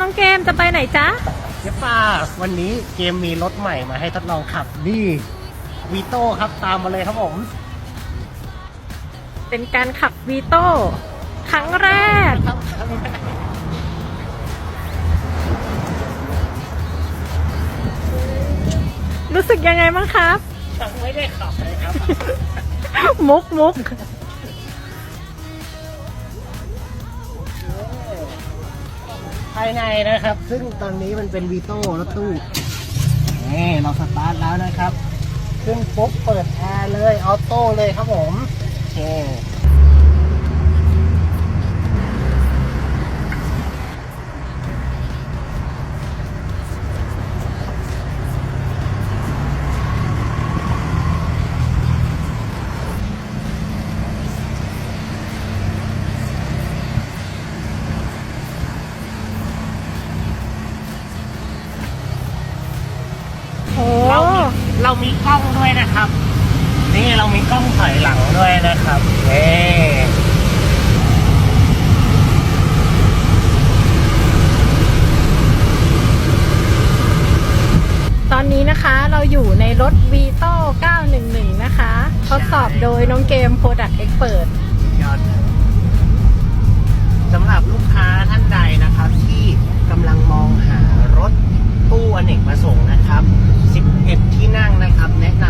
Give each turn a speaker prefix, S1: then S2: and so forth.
S1: น้องเกมจะไปไหนจ๊ะ
S2: เจ๊ป้าวันนี้เกมมีรถใหม่มาให้ทดลองขับนี่วีโต้ครับตามมาเลยครับผม
S1: เป็นการขับวีโต้ครั้งแรก
S2: ครับ
S1: รู้สึกยังไงบ้างครับ
S2: ยังไม่ได้ขับเลยครับ
S1: มุกมุก
S2: ายในนะครับ ซึ่งตอนนี้มันเป็นวีโต้รถตู้นี่เราสตาร์ทแล้วนะครับ ขึ้นปุ๊บเปิดแอร์เลยออโต้เลยครับผมโอเค เรามีกล้องด้วยนะครับ นี่เรามีกล้องถอยหลังด้วยนะครับเอ๊
S1: ตอนนี้นะคะเราอยู่ในรถ v ีโต้911 นะคะ ทดสอบโดยน้องเกม Product Expert
S2: ยอดสำหรับลูกค้าท่านใดนะครับ ที่กำลังมองหารถตู้อเนกประสงค์นะครับ บที่นั่งนะครับ แนะนำ